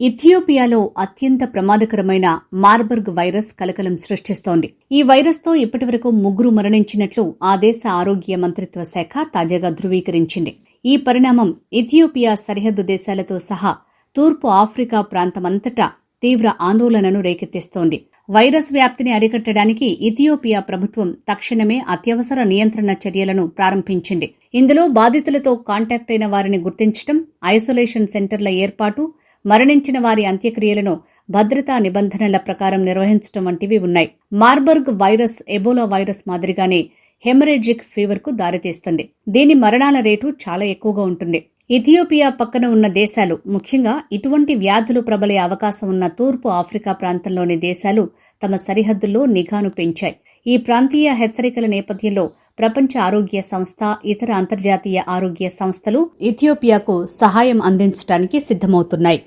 ఇథియోపియాలో అత్యంత ప్రమాదకరమైన Marburg virus కలకలం సృష్టిస్తోంది. ఈ వైరస్తో ఇప్పటివరకు ముగ్గురు మరణించినట్లు ఆ దేశ ఆరోగ్య మంత్రిత్వ శాఖ తాజాగా ధృవీకరించింది. ఈ పరిణామం ఇథియోపియా సరిహద్దు దేశాలతో సహా తూర్పు ఆఫ్రికా ప్రాంతమంతటా తీవ్ర ఆందోళనను రేకెత్తిస్తోంది. వైరస్ వ్యాప్తిని అరికట్టడానికి ఇథియోపియా ప్రభుత్వం తక్షణమే అత్యవసర నియంత్రణ చర్యలను ప్రారంభించింది. ఇందులో బాధితులతో కాంటాక్ట్ అయిన వారిని గుర్తించడం ఐసోలేషన్ సెంటర్ల ఏర్పాటు మరణించిన వారి అంత్యక్రియలను భద్రతా నిబంధనల ప్రకారం నిర్వహించడం వంటివి ఉన్నాయి. మార్బర్గ్ వైరస్ ఎబోలా వైరస్ మాదిరిగానే హెమరేజిక్ ఫీవర్కు దారితీస్తుంది. దీని మరణాల రేటు చాలా ఎక్కువగా ఉంటుంది. ఇథియోపియా పక్కన ఉన్న దేశాలు ముఖ్యంగా ఇటువంటి వ్యాధులు ప్రబలే అవకాశం ఉన్న తూర్పు ఆఫ్రికా ప్రాంతంలోని దేశాలు తమ సరిహద్దుల్లో నిఘాను పెంచాయి. ఈ ప్రాంతీయ హెచ్చరికల నేపథ్యంలో ప్రపంచ ఆరోగ్య సంస్థ ఇతర అంతర్జాతీయ ఆరోగ్య సంస్థలు ఇథియోపియాకు సహాయం అందించడానికి సిద్దమవుతున్నాయి